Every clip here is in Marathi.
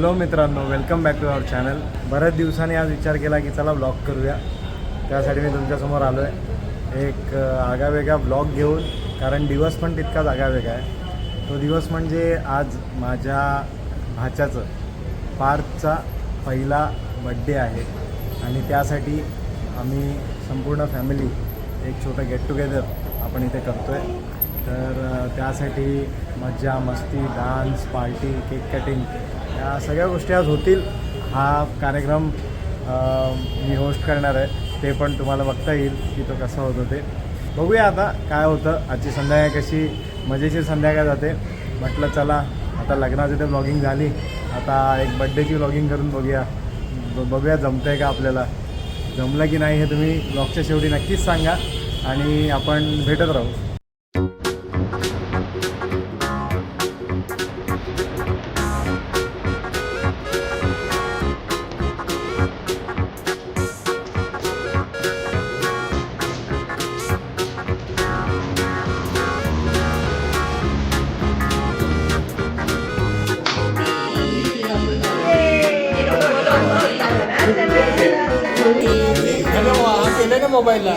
हॅलो मित्रांनो welcome back to our channel बऱ्याच दिवसांनी आज विचार केला की चला ब्लॉग करूया. त्यासाठी मी तुमच्यासमोर आलो आहे एक आगावेगळा ब्लॉग घेऊन कारण दिवस पण तितकाच आगावेगळा आहे. तो दिवस म्हणजे आज माझ्या भाच्याचं पार्थचा पहिला बड्डे आहे. आणि त्यासाठी आम्ही संपूर्ण फॅमिली एक छोटं गेट टुगेदर आपण इथे करतो आहे तर त्यासाठी मज्जा मस्ती डान्स पार्टी केक कटिंग या सगळ्या गोष्टी आज होतील. हा कार्यक्रम मी होस्ट करणार आहे. ते पण तुम्हाला बघता येईल की तो कसा होतो ते. बघूया आता काय होतं. आजची संध्याकाळ कशी मजेशीर संध्याकाळ जाते. म्हटलं चला आता लग्नाची तर ब्लॉगिंग झाली. आता एक बड्डेची ब्लॉगिंग करून बघूया. ब- बघूया आहे का आपल्याला. जमलं की नाही हे तुम्ही ब्लॉगच्या शेवटी नक्कीच सांगा. आणि आपण भेटत राहू. केलं ना मोबाईलला?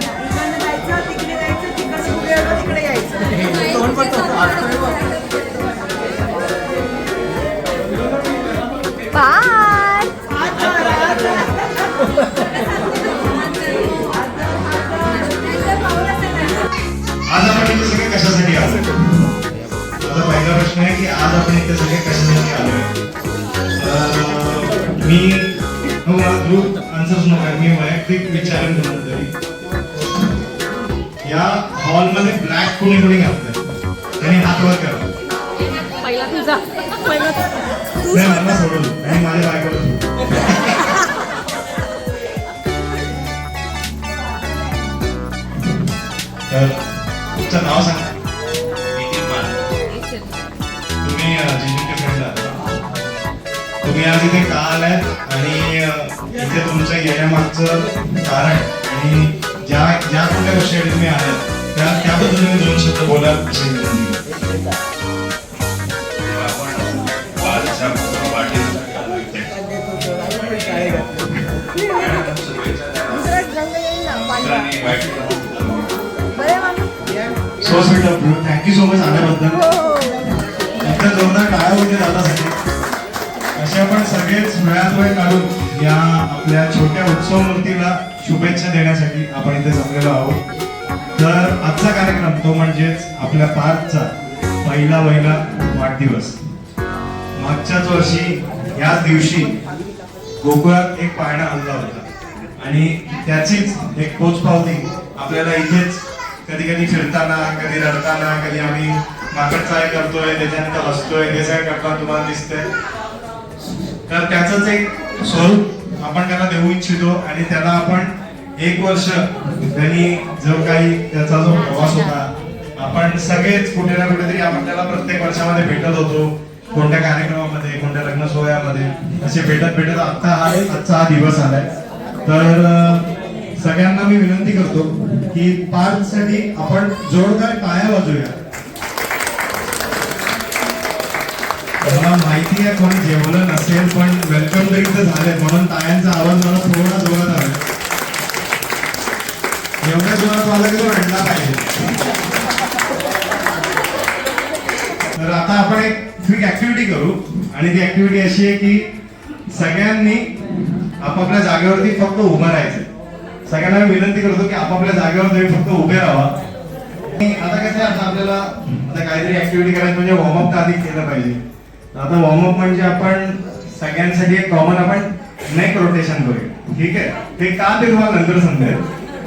तिकडे जायचं तिकडे यायचं आहे की आज आपण इथे सगळे कशासाठी आलोय अं, मी हो मला ग्रुप आन्सर्स नको मी वैयक्तिक विचारेन तरी. या हॉलमध्ये ब्लॅक कोणी कोणी घातलंय? त्यांनी हात वर करा. पहिला तुझा. पहिला नाही मला सोडून आणि माझ्या बायकोला तर तुमचं नाव सांगा. तुम्ही आज इथे का आलात आणि इथे तुमच्या येण्यामागचं कारण आणि ज्या ज्या कोणत्या गोष्टीसाठी तुम्ही आलात त्या त्याबद्दल तुम्ही दोन शब्द अशी वाईट so sweet of you thank you so much आल्याबद्दल. इथं जोरदार टाळ्या होते दादासाठी. आम्ही आपण सगळेच वेळात वेळ काढून या आपल्या छोट्या उत्सव मूर्तीला शुभेच्छा देण्यासाठी आपण इथे जमलेलो आहोत. तर आजचा कार्यक्रम तो म्हणजेच आपल्या पार्कचा पहिला वहिला वाढदिवस. मागच्याच वर्षी याच दिवशी गोकुळात एक पाळणा हल्ला होता. आणि त्याचीच एक पोचपावती आपल्याला इथेच कधी कधी फिरताना कधी रडताना कधी आम्ही माकड चाय करतोय त्याच्यानंतर हसतोय ते सगळं करताना तुम्हाला दिसतंय. तर त्याचंच एक स्वरूप आपण त्याला देऊ इच्छितो आणि त्याला आपण एक वर्ष त्यांनी जो काही त्याचा जो प्रवास होता आपण सगळेच कुठे ना कुठेतरी आपण त्याला प्रत्येक वर्षामध्ये भेटत होतो. कोणत्या कार्यक्रमामध्ये कोणत्या लग्न सोहळ्यामध्ये असे भेटत भेटत आता हा आजचा हा दिवस आलाय. तर सगळ्यांना मी विनंती करतो की पार्कसाठी आपण जोरदार टाळ्या वाजूया मला माहिती आहे कोणी जेवलं नसेल पण वेलकम ड्रिंक तर झाले म्हणून तायांचा आवाज मला थोडा जोरात आला एवढ्या जोरात आला की तो रडला पाहिजे? तर आता आपण एक क्विक ऍक्टिव्हिटी करू. आणि ती ऍक्टिव्हिटी अशी आहे की सगळ्यांनी आपापल्या जागेवरती फक्त उभं राहायचं. सगळ्यांना मी विनंती करतो की आपापल्या जागेवर तुम्ही फक्त उभे राहा. आणि आता कसं आहे आता आपल्याला आता काहीतरी ऍक्टिव्हिटी करायची म्हणजे वॉर्मअप तर आधी केलं पाहिजे. आता वॉर्मअप म्हणजे आपण सगळ्यांसाठी एक कॉमन आपण नेक रोटेशन करूया. ठीक आहे? ते का ते तुम्हाला नंतर समजेल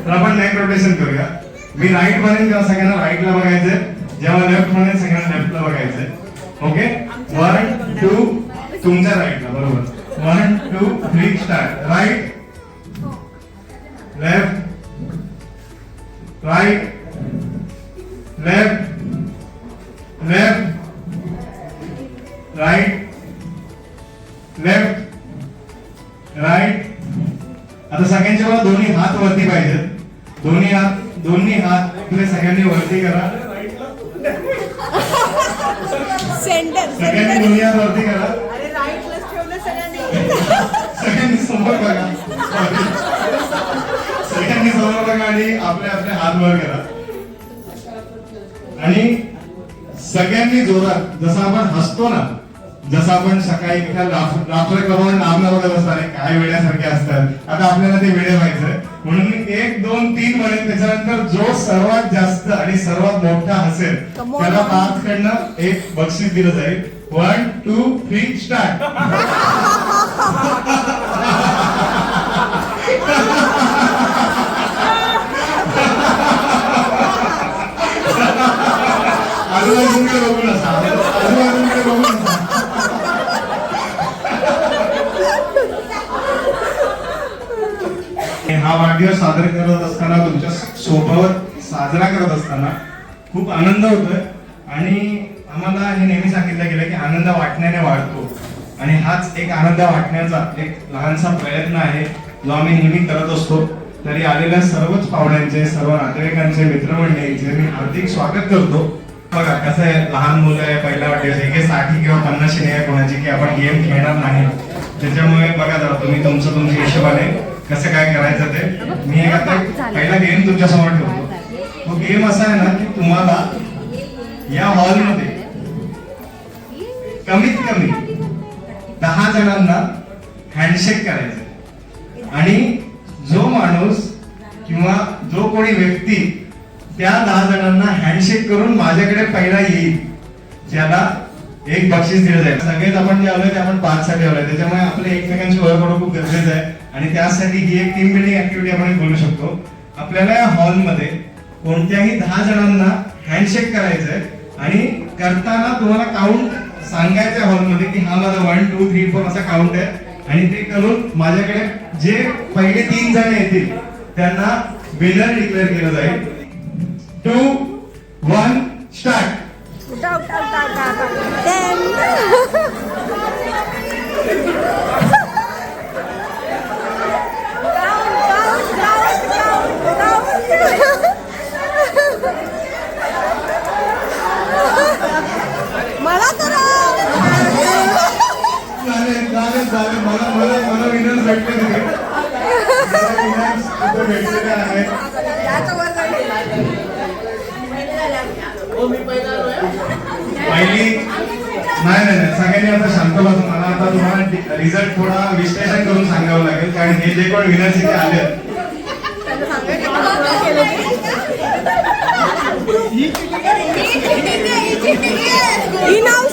तर आपण नेक रोटेशन करूया. मी राईट म्हणेन तेव्हा सगळ्यांना राईटला बघायचंय. जेव्हा लेफ्ट म्हणेन सगळ्यांना लेफ्टला बघायचंय. ओके वन टू तुमच्या राईटला बरोबर. One two three start right left right left left right left right. आता सगळ्यांच्या बघा दोन्ही हात वरती पाहिजेत. दोन्ही हात दोन्ही हात आपल्या सगळ्यांनी वरती करा. सगळ्यांनी दोन्ही हात वरती करा. सगळ्यांनी. समोर बघा. सगळ्यांनी समोर बघा आणि आपले आपले हात वर करा. आणि सगळ्यांनी जोरात जसं आपण हसतो ना जसं आपण सकाळी रात्र करून नाम बघत असतात "अरे, काय वेड्यासारखे असतात. आता आपल्याला ते वेडे व्हायचंय म्हणून मी एक दोन तीन म्हणेन त्याच्यानंतर जो सर्वात जास्त आणि सर्वात मोठा on. त्याला पाच कडनं एक बक्षीस दिलं जाईल. वन टू थ्री स्टार्ट आजूबाजूकडे बघू नका आजूबाजूकडे बघू नका हे हा वाढदिवस साजरा करत असताना तुमच्यासोबत साजरा करत असताना खूप आनंद होतोय. आणि आम्हाला हे नेहमी सांगितलं गेलं की आनंद वाटण्याने वाढतो. आणि हाच एक आनंद वाटण्याचा एक लहानसा प्रयत्न आहे. जो आम्ही नेहमी करत असतो. तरी आलेल्या सर्वच पाहुण्यांचे सर्व नातेवाईकांचे मित्रमंडळींचे मी हार्दिक स्वागत करतो. बघा कसं आहे लहान मुलं आहे पहिला वाटेल एके साठी किंवा पन्नासशे नाही आहे कोणाची की आपण गेम खेळणार नाही. त्याच्यामुळे बघा जरा तुम्ही तुमचं तुमच्या हिशोबाने कसं काय करायचं ते? मी पहिला गेम तुमच्यासमोर ठेवतो. तो गेम असा आहे ना की तुम्हाला या हॉलमध्ये कमीत कमी दहा जणांना हँडशेक करायचं आणि जो माणूस किंवा जो कोणी व्यक्ती त्या दहा जणांना हँडशेक करून माझ्याकडे पहिला येईल ज्याला एक बक्षीस दिलं जाईल. सगळेच आपण जे आलोय ते आपण पाच साठी आलोय. त्याच्यामुळे आपले एकमेकांची ओळख होणं खूप गरजेचं आहे. आणि त्यासाठी ही एक टीम बिल्डिंग ऍक्टिव्हिटी आपण बोलू शकतो. आपल्याला या हॉलमध्ये कोणत्याही दहा जणांना हँडशेक करायचंय आणि करताना तुम्हाला काउंट सांगायचं हॉलमध्ये की हा माझा वन टू थ्री फोर असा काउंट आहे. आणि ते करून माझ्याकडे जे पहिले तीन जण येतील त्यांना विनर डिक्लेअर केलं जाईल. टू वन स्टार्ट मला मला मला विनर्स भेटले तिथे भेटलेले आहेत. जाईल. पहिली नाही नाही नाही सगळ्यांनी आता शांत बसून मला आता तुम्हाला रिझल्ट थोडा विश्लेषण करून सांगावं लागेल कारण हे जे कोण विनर्स इथे आले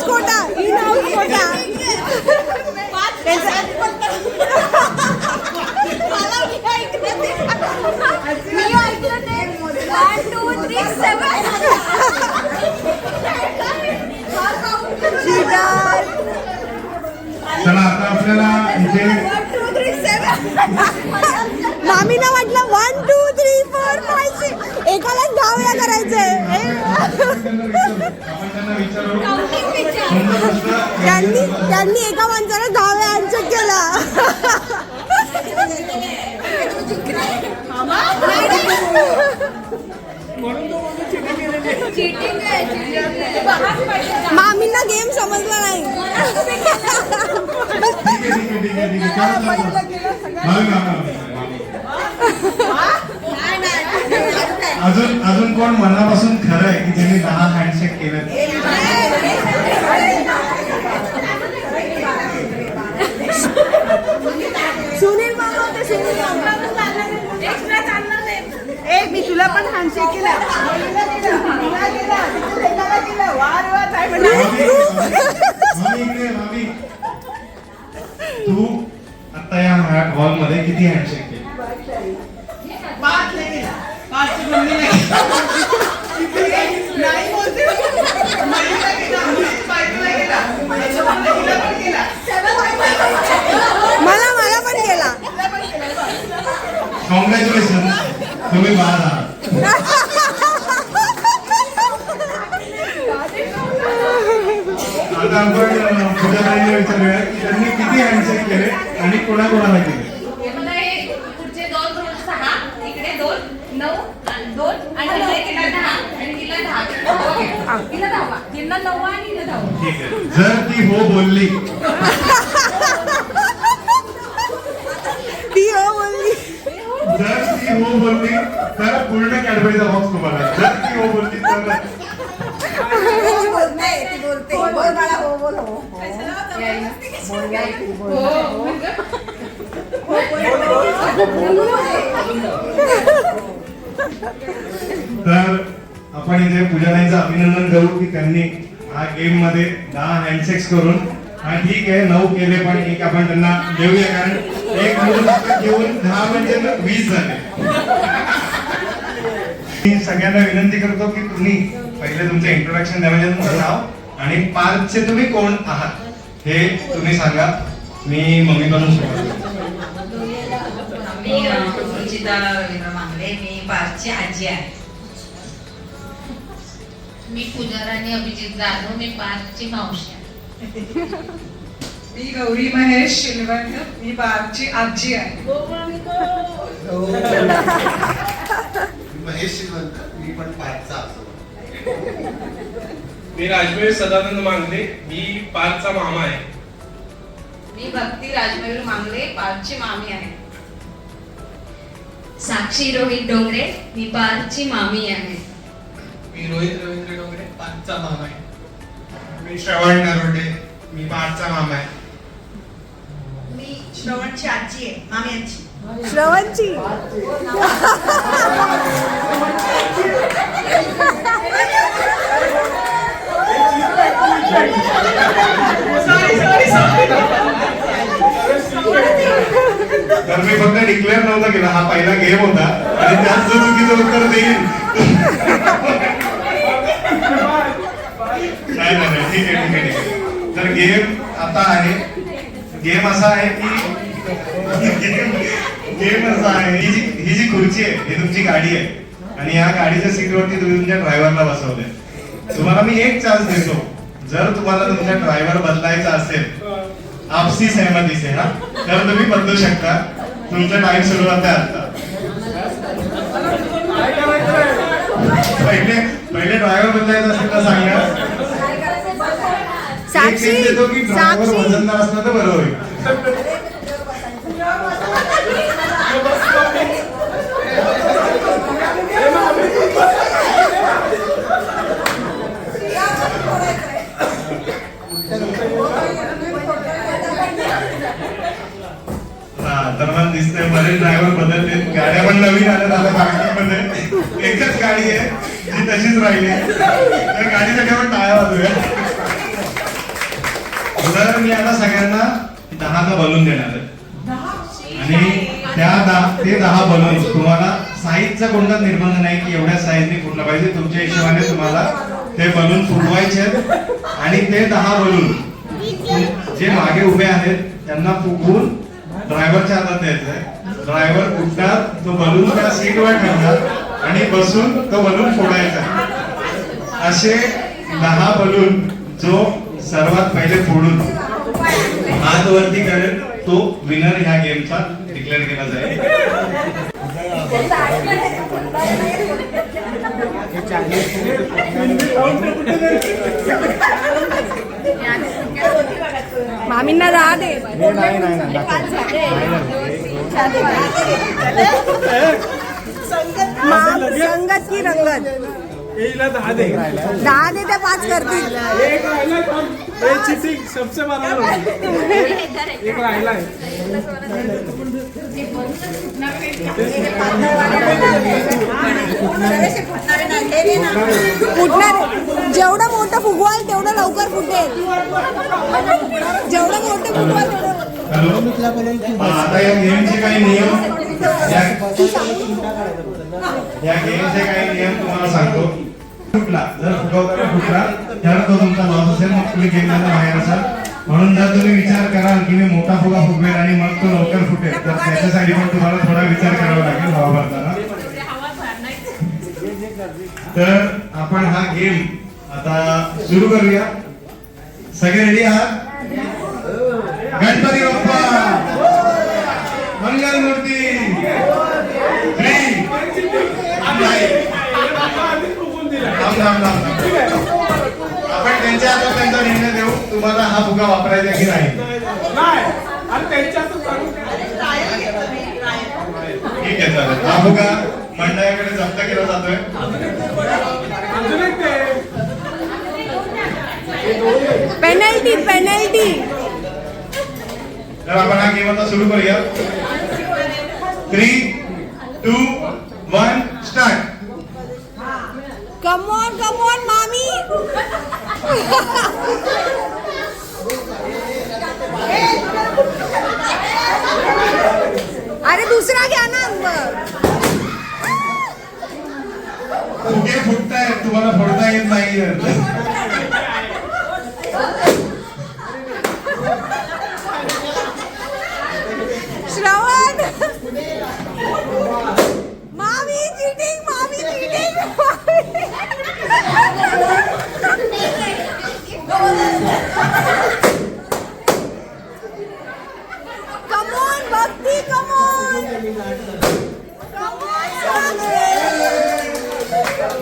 कोटा चला आता आपल्याला इथे मामीला म्हटलं one two three four five six एकालाच करायचंय. त्यांना एका माणसाला दहा मामींना गेम समजला नाही. अजून अजून कोण मनापासून खरं आहे की ज्यांनी दहा हँडशेक केले सुनील मामा होते सुनील मामा ए मी तुला पण हँडशेक केला तुला केला, तुला केला, तिथे एकाला केला. वा रे वा, काय म्हणणार? मामी इकडे ये, मामी तू आता या हॉलमध्ये किती हँडशेक केले? नाही बोलते. मनीला केला, बायकोला केला, हिला पण केला. मला मला पण केला कॉंग्रॅच्युलेशन तुम्ही बाद आहात आता आपण विचारूया की त्यांनी किती हँडशेक केले आणि कोणाकोणाला केले? पुढचे दोन नऊ आणि ती हो तर पूर्ण कॅडबरीचा बॉक्स तुम्हाला. जर ती हो बोलती तर नाही ती बोलते बोल बाळा हो बोल हो तर आपण इथे पूजाताईंचं अभिनंदन करू की त्यांनी हा गेममध्ये दहा हँडसेक्स करून ठीक आहे नऊ केले पण एक आपण त्यांना देऊया कारण एक मुलं घेऊन दहा म्हणजे वीस झाले. मी सगळ्यांना विनंती करतो की तुम्ही पहिले तुमचं इंट्रोडक्शन द्या म्हणजे तुमचं नाव आणि पार्कचे तुम्ही कोण आहात हे तुम्ही सांगा. मी मम्मी करतो. मी आजी आहे. मी पूजाराणी अभिजित जाधव मी पार्कची मावशी आहे. मी गौरी महेश शिलवंत मी बारची आजी आहे. महेश श्रीमंत मी पण पाचचा मी राजवीर सदानंद मांगले मी पाचचा मामा आहे. मी भक्ती राजमयूर मांगले पारची मामी आहे. साक्षी रोहित डोंगरे मी पार्कची मामी आहे. मी रोहित रवींद्र डोंगरे पाचचा मामा आहे. मी श्रवण नरोटे मी पाचचा मामा आहे. मी श्रवणची आजी आहे मामी आजी. श्रवणची? तर मी फक्त डिक्लेअर नव्हता केला हा पहिला गेम होता. आणि त्यात जो चुकीचं उत्तर देईल नाही नाही ठीक आहे ठीक आहे तर गेम आता आहे. गेम असा आहे की गेम असा आहे. ही जी ही जी खुर्ची आहे ही तुमची गाडी आहे. आणि या गाडीच्या सीटवरती तुम्ही तुमच्या ड्रायव्हरला बसवलंय. तुम्हाला मी एक चान्स देतो. जर तुम्हाला तुमचा ड्रायव्हर बदलायचा असेल आपसी सहमती से हा? तर तुम्ही बदलू शकता. तुमचा टाइम सुरू होता आता. पहिले पहिले ड्रायव्हर बदलायचा असेल तर सांगा साक्षी, साक्षी. असला तर बरं होईल. हा तर मला दिसतंय बरेच ड्रायव्हर बदलले. गाड्या पण नवीन आल्या मार्केटमध्ये एकच गाडी आहे जी तशीच राहिली. तर गाडीसाठी आपण टाळ्या त्यांना सगळ्यांना दहा दहा बलून देणार आहे. आणि त्या दहा ते दहा बलून तुम्हाला साईजचा कोणता निर्बंध नाही की एवढ्या साईजने फुटला पाहिजे तुमच्या हिशोबाने तुम्हाला ते बलून फुटवायचे आहेत. आणि ते दहा बलून जे मागे उभे आहेत त्यांना फुगवून ड्रायव्हरच्या हातात द्यायचंय ड्रायव्हर उठतात तो बलून त्या सीटवर ठेवणार आणि बसून तो बलून फोडायचा असे दहा बलून जो सर्वात पहिले फोडून हात वरती करेल तो विनर ह्या गेमचा डिक्लेअर केला जाईल. मामींना राहा दे नाही नाही संगत की रंगत? दहा दे. दहा दे त्या पाच करतील. एक राहिला चिटिंग सबसे बरोबर एक राहिला फुटणार जेवढं मोठं फुगवाल तेवढं लवकर फुटेल. जेवढं मोठं फुगवाल तेवढं हा, आता या गेमचे काही नियम? या गेमचे काही नियम तुम्हाला सांगतो. फुटला. जर फुटवताना फुटला. तर तो तुमचा लॉस असेल मग तुम्ही गेम बाहेर असाल. म्हणून जर तुम्ही विचार कराल की मी मोठा फुगा फुगवेल आणि मग तो लवकर फुटेल तर त्याच्यासाठी पण तुम्हाला थोडा विचार करावा लागेल हवा भरताना तर आपण हा गेम आता सुरू करूया. सगळे रेडी आहात? गणपती बाप्पा! मंगल मूर्ती! आपण त्यांच्या हातात त्यांचा निर्णय देऊ तुम्हाला हा फुगा वापरायचा की नाही? ठीक आहे चालेल. हा फुगा मंडळाकडे जप्त केला जातोय. Penalty penalty. तर आपण हा गेम आता सुरू करूया. Three two one start come on come on मामी अरे दुसरा घ्या ना फुटताय तुम्हाला फोडता येत नाही श्रवण मामी चिटिंग मामी कमॉन भक्ती कमॉन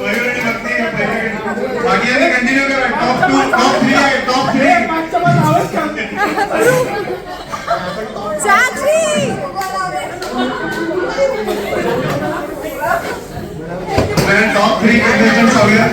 मयूर आणि भक्ती हे पहिले- बाकी आहे कंटिन्यू करा टॉप टू टॉप थ्री आहे टॉप थ्री मागच्या पण आवाज का साक्षी टॉप थ्री कंटेस्टंट जाऊया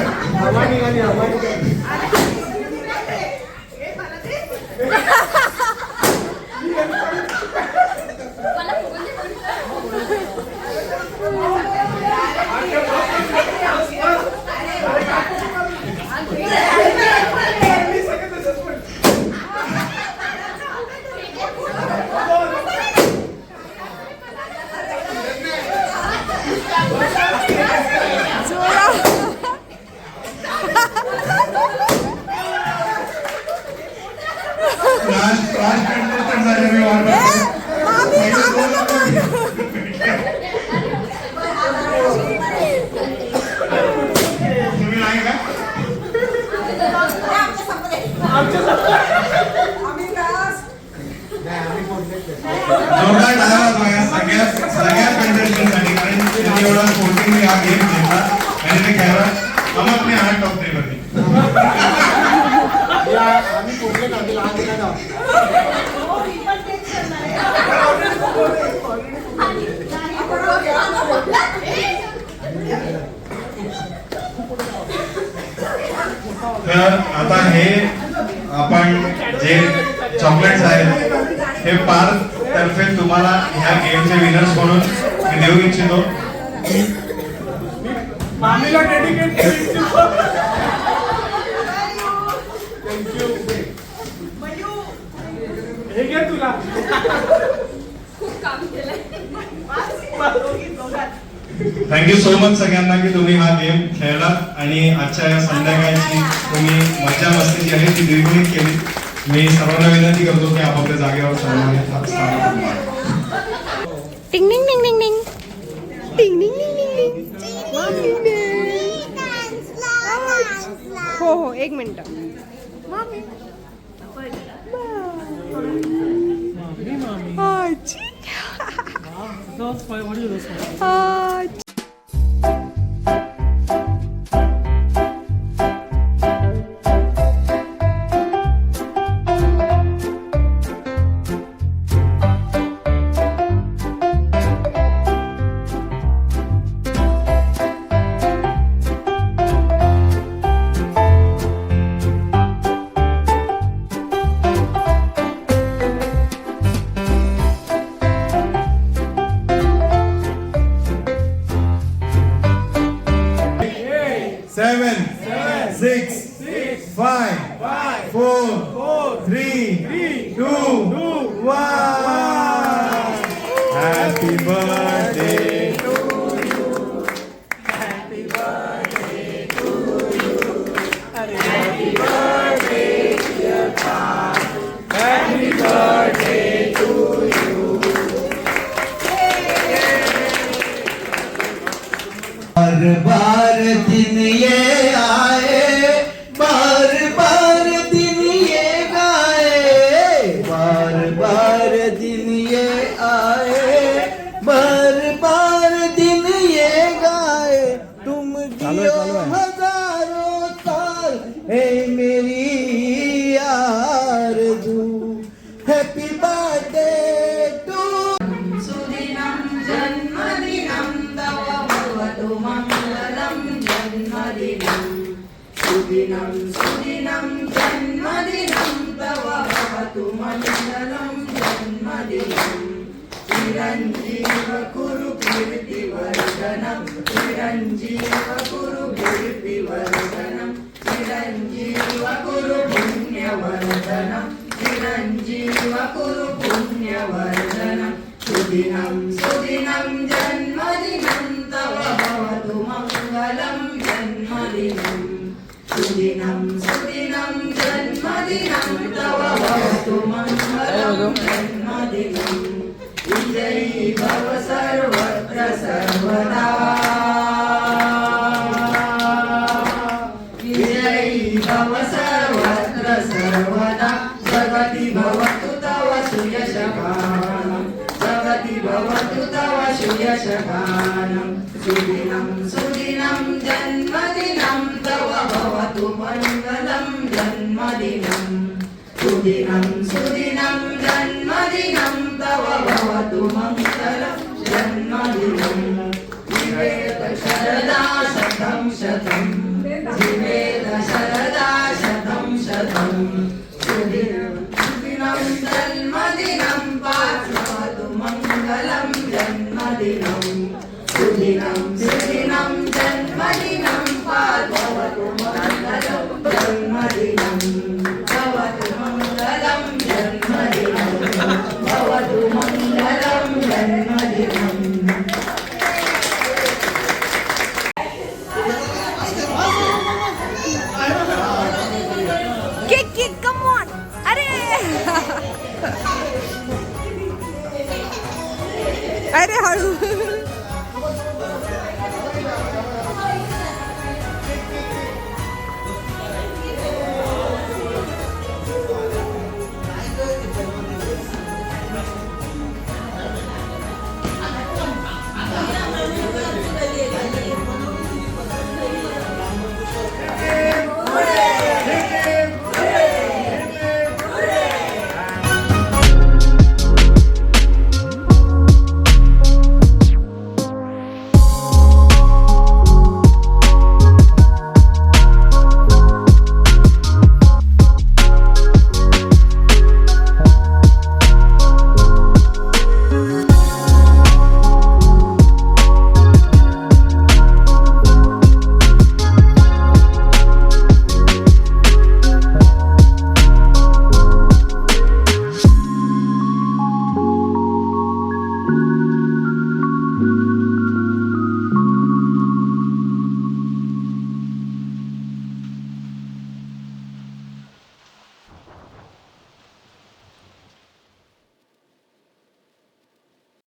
लास्ट लास्ट कंटेस्टंट झाले मी वाट बघतोय. मामी पहिले दोन तुम्ही नाही का जोरदार टाळ्या वाजवा सगळ्यात सगळ्यात कंटेस्टंटसाठी कारण त्यांनी एवढा स्पोर्टिंगली हा गेम घेतला आणि ते खेळला नाही हा टॉप थ्री मध्ये तर आता हे आपण जे चॉकलेट्स आहेत हे पार्क तर्फे तुम्हाला ह्या गेमचे विनर्स म्हणून मी देऊ इच्छितो मामीला डेडिकेट थँक्यू हे घे तुला थँक्यू सो मच सगळ्यांना की तुम्ही हा गेम खेळलात आणि आजच्या या संध्याकाळची तुम्ही मजा मस्ती जी आहे ती द्विगुणित केली. मी सर्वांना विनंती करतो की आपापल्या जागेवर सर्वांनी टिंग टिंग टिंग टिंग टिंग टिंग टिंग टिंग टिंग टिंग हो हो एक minute mommy. Oh, gee. wow, those, what are those ones? Oh, Bharat में कीर्तिवर्धनं चिरञ्जीव कुरु कीर्तिवर्धनं चिरञ्जीव कुरु पुण्यवर्धनं चिरञ्जीव कुरु पुण्यवर्धनं सुदिनं सुदिनं जन सुयशगानम् सुदिनं सुदिनं जन्मदिनं तव भवतु मङ्गलं जन्मदिनं सुदिनं सुदिनं जन्मदिनं तव भवतु मङ्गलं जन्मदिनं विवेक शरदा शतं शतं Kick, kick, come on. Arey. Arey, Haru.